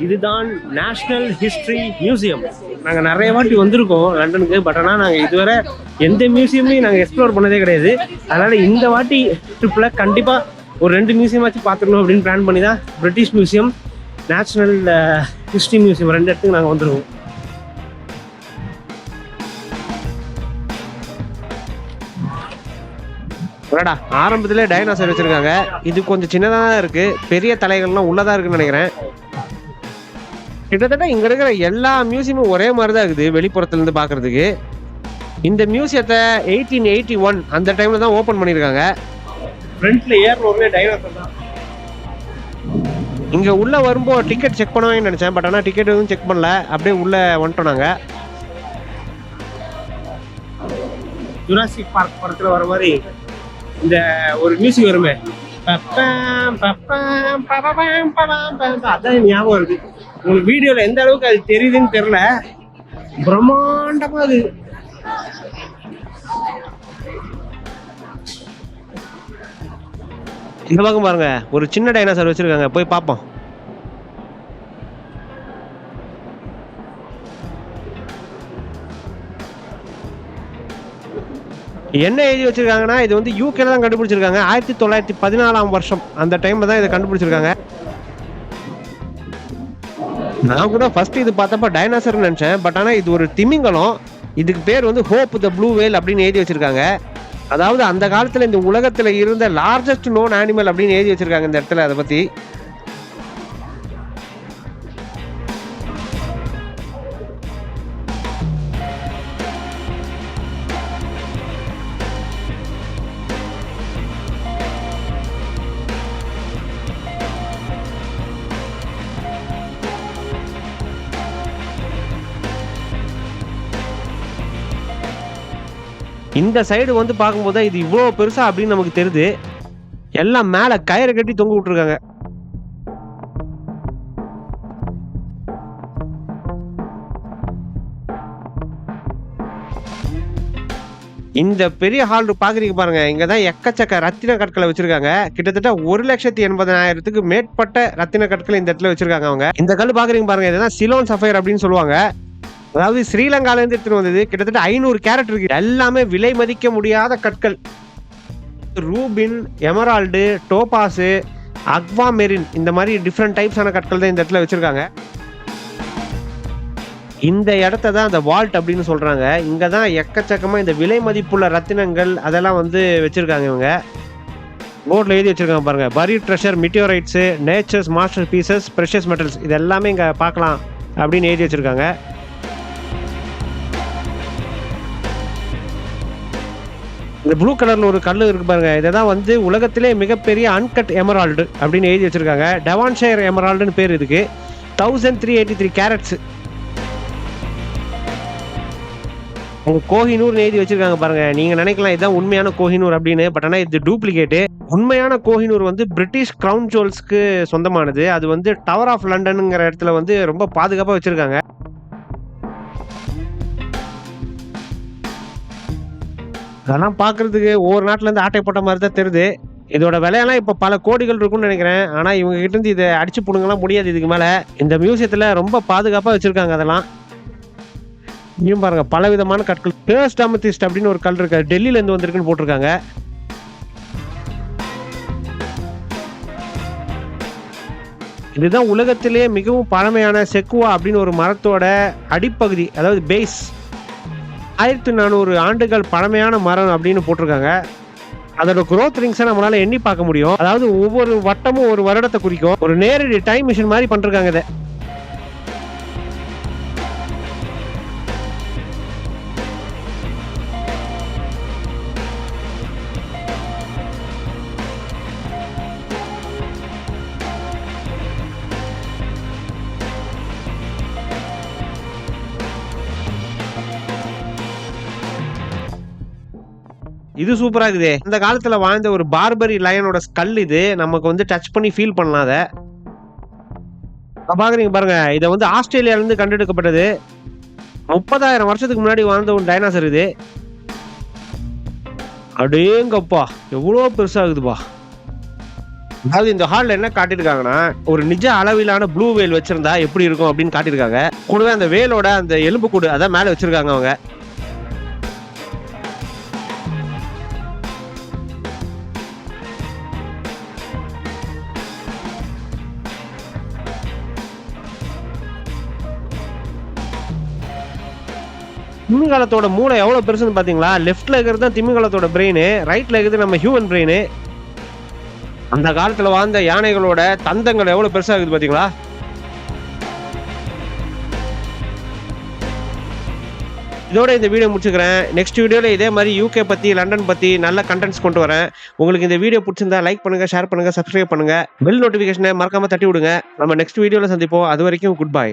இதுதான் national history museum நாங்கள் நிறைய வாட்டி வந்திருக்கோம் லண்டனுக்கு பட் ஆனால் நாங்கள் இதுவரை எந்த மியூசியமையும் நாங்கள் எக்ஸ்ப்ளோர் பண்ணதே கிடையாது. அதனால் இந்த வாட்டி ட்ரிப்பில் கண்டிப்பாக ஒரு ரெண்டு மியூசியமாச்சும் பார்த்துக்கணும் அப்படின்னு பிளான் பண்ணி தான் British Museum National History Museum ரெண்டு இடத்துக்கு நாங்கள் வந்துருவோம் அடடா ஆரம்பத்திலே டைனாசர் வச்சிருக்காங்க. இது கொஞ்சம் சின்னதாக தான் இருக்கு. பெரிய தலைகள்லாம் உள்ளதா இருக்குன்னு நினைக்கிறேன். கிட்டத்தட்ட இங்க இருக்கிற எல்லா மியூசியமும் ஒரே மாதிரி தான் இருக்குது வெளிப்புறத்துல இருந்து பார்க்கிறதுக்கு. இந்த மியூசியத்தை எயிட்டீன் எயிட்டி ஒன் அந்த டைம்ல தான் ஓபன் பண்ணியிருக்காங்க. இங்க உள்ள வரும்போது டிக்கெட் செக் பண்ணுவாங்கன்னு நினைச்சேன் பட் ஆனால் டிக்கெட் எதுவும் செக் பண்ணல. அப்படியே உள்ள வந்துட்டோம் நாங்க. ஜுராசிக் பார்க் படத்துல வர மாதிரி இந்த ஒரு மியூசிக் வருமே பப்பாம், பப்பாம், அதான் ஞாபகம் வருது உங்களுக்கு வீடியோல எந்த அளவுக்கு அது தெரியுதுன்னு தெரியல பிரம்மாண்டமாக அது இந்த பக்கம் பாருங்க ஒரு சின்ன டைனாசர் வச்சிருக்காங்க போய் பார்ப்போம் என்ன எழுதி வச்சிருக்காங்கன்னா இது வந்து யூகேல தான் கண்டுபிடிச்சிருக்காங்க. ஆயிரத்தி தொள்ளாயிரத்தி பதினாலாம் வருஷம். அந்த டைம்ல தான் இதை கண்டுபிடிச்சிருக்காங்க. நான் கூட ஃபர்ஸ்ட் இது பார்த்தப்ப டைனாசர் நினைச்சேன். பட் ஆனால் இது ஒரு திமிங்கலம். இதுக்கு பேர் வந்து ஹோப் த ப்ளூ வேல் அப்படின்னு எழுதி வச்சிருக்காங்க. அதாவது அந்த காலத்துல இந்த உலகத்துல இருந்த லார்ஜஸ்ட் நோன் அனிமல் அப்படின்னு எழுதி வச்சிருக்காங்க இந்த இடத்துல அதை பத்தி. இந்த சைடு வந்து பார்க்கும்போது இது இவ்வளோ பெருசா அப்படின்னு நமக்கு தெரியுது. எல்லாம் மேலே கயிறை கட்டி தொங்க விட்டுருக்காங்க. இந்த பெரிய ஹால் பார்க்குறீங்க பாருங்க. இங்கே தான் எக்கச்சக்க ரத்தின கற்களை வச்சிருக்காங்க. கிட்டத்தட்ட ஒரு லட்சத்தி எண்பதாயிரத்துக்கு மேற்பட்ட ரத்தின கற்களை இந்த இடத்துல வச்சிருக்காங்க அவங்க. இந்த கல் பார்க்குறீங்க பாருங்க. இதெல்லாம் சிலோன் சஃபயர் அப்படின்னு சொல்லுவாங்க. அதாவது ஸ்ரீலங்கால இருந்து எடுத்துட்டு வந்தது கிட்டத்தட்ட ஐநூறு கேரட் இருக்கு. எல்லாமே விலை மதிக்க முடியாத கற்கள். Ruby emerald topaz aquamarine இந்த மாதிரி டிஃப்ரெண்ட் டைப்ஸான கற்கள் தான் இந்த இடத்துல வச்சிருக்காங்க. இந்த இடத்த தான் அந்த வால்ட் அப்படின்னு சொல்றாங்க. இங்க தான் எக்கச்சக்கமாக இந்த விலை மதிப்புள்ள ரத்தினங்கள் அதெல்லாம் வந்து வச்சிருக்காங்க இவங்க. போர்டில் எழுதி வச்சிருக்காங்க பாருங்க. Buried treasure meteorites nature's masterpieces precious metals இது எல்லாமே இங்கே பார்க்கலாம் அப்படின்னு எழுதி வச்சிருக்காங்க. இந்த ப்ளூ கலர்ல ஒரு கல் இருக்கு பாருங்க. இதை தான் வந்து உலகத்திலே மிகப்பெரிய அன்கட் எமரால்டு அப்படின்னு எழுதி வச்சிருக்காங்க. டவான்ஷயர் எமரால்டுன்னு பேர் இதுக்கு. Thousand three eighty three carats அவங்க கோஹினூர்னு எழுதி வச்சிருக்காங்க பாருங்க. நீங்க நினைக்கலாம் இதுதான் உண்மையான கோஹினூர் அப்படின்னு. பட் ஆனால் இது டூப்ளிகேட்டு உண்மையான கோஹினூர் வந்து பிரிட்டிஷ் கிரவுன் ஜுவல்ஸ்க்கு சொந்தமானது. அது வந்து டவர் ஆஃப் லண்டனுங்கிற இடத்துல வந்து ரொம்ப பாதுகாப்பாக வச்சிருக்காங்க. அதெல்லாம் பார்க்கறதுக்கு ஒவ்வொரு நாட்டிலேருந்து ஆட்டை போட்ட மாதிரி தான் தெரியுது. இதோட விலையெல்லாம் இப்போ பல கோடிகள் இருக்கும்னு நினைக்கிறேன். ஆனால் இவங்க கிட்ட இருந்து இதை அடிச்சு பிடுங்கலாம் முடியாது இதுக்கு மேலே. இந்த மியூசியத்தில் ரொம்ப பாதுகாப்பாக வச்சுருக்காங்க அதெல்லாம். இங்கேயும் பாருங்கள் பல விதமான கற்கள். பேஸ்ட் அமத்திஸ்ட் அப்படின்னு ஒரு கல் இருக்கு. டெல்லியிலேருந்து வந்திருக்குன்னு போட்டிருக்காங்க. இதுதான் உலகத்திலேயே மிகவும் பழமையான செக்குவா அப்படின்னு ஒரு மரத்தோட அடிப்பகுதி அதாவது பேஸ் ஆயிரத்தி நானூறு ஆண்டுகள் பழமையான மரம் அப்படின்னு போட்டிருக்காங்க. அதோட குரோத் ரிங்ஸை நம்மளால எண்ணி பார்க்க முடியும். அதாவது ஒவ்வொரு வட்டமும் ஒரு வருடத்தை குறிக்கும். ஒரு நேரடி டைம் மிஷின் மாதிரி பண்ணிருக்காங்க இதை. இது சூப்பரா இருக்குதே. இந்த காலத்துல வாழ்ந்த ஒரு பார்பரி லயனோட ஸ்கல் இது நமக்கு வந்து டச் பண்ணி ஃபீல் பண்ணலாம் அதை. பாக்குறீங்க பாருங்க இதை வந்து ஆஸ்திரேலியால இருந்து கண்டெடுக்கப்பட்டது. முப்பதாயிரம் வருஷத்துக்கு முன்னாடி வாழ்ந்த ஒரு டைனாசர் இது. அடேங்கப்பா எவ்வளோ பெருசாகுதுப்பா அதாவது இந்த ஹாலில் என்ன காட்டியிருக்காங்கன்னா ஒரு நிஜ அளவிலான ப்ளூ வேல் வச்சிருந்தா எப்படி இருக்கும் அப்படின்னு காட்டியிருக்காங்க. கூடவே அந்த வேலோட அந்த எலும்பு கூடு அதான் மேலே வச்சிருக்காங்க அவங்க. திமிங்கலத்தோட மூளை எவ்வளோ பெருசுன்னு பார்த்தீங்களா லெஃப்ட்டில் இருக்கிறது தான் திமிங்கலத்தோட பிரெயின் ரைட்டில் இருக்கிறது நம்ம ஹியூமன் பிரெயின் அந்த காலத்தில் வாழ்ந்த யானைகளோட தந்தங்கள் எவ்வளோ பெருசாக இருக்குது பார்த்தீங்களா இதோட இந்த வீடியோ முடிச்சுக்கிறேன். நெக்ஸ்ட் வீடியோவில் இதே மாதிரி யூகே பற்றி லண்டன் பற்றி நல்ல கண்டென்ட்ஸ் கொண்டு வரேன். உங்களுக்கு இந்த வீடியோ பிடிச்சிருந்தா லைக் பண்ணுங்கள் ஷேர் பண்ணுங்க சப்ஸ்கிரைப் பண்ணுங்கள் பெல் நோட்டிஃபிகேஷனை மறக்காமல் தட்டி விடுங்க. நம்ம நெக்ஸ்ட் வீடியோவில் சந்திப்போம். அது வரைக்கும் குட் பை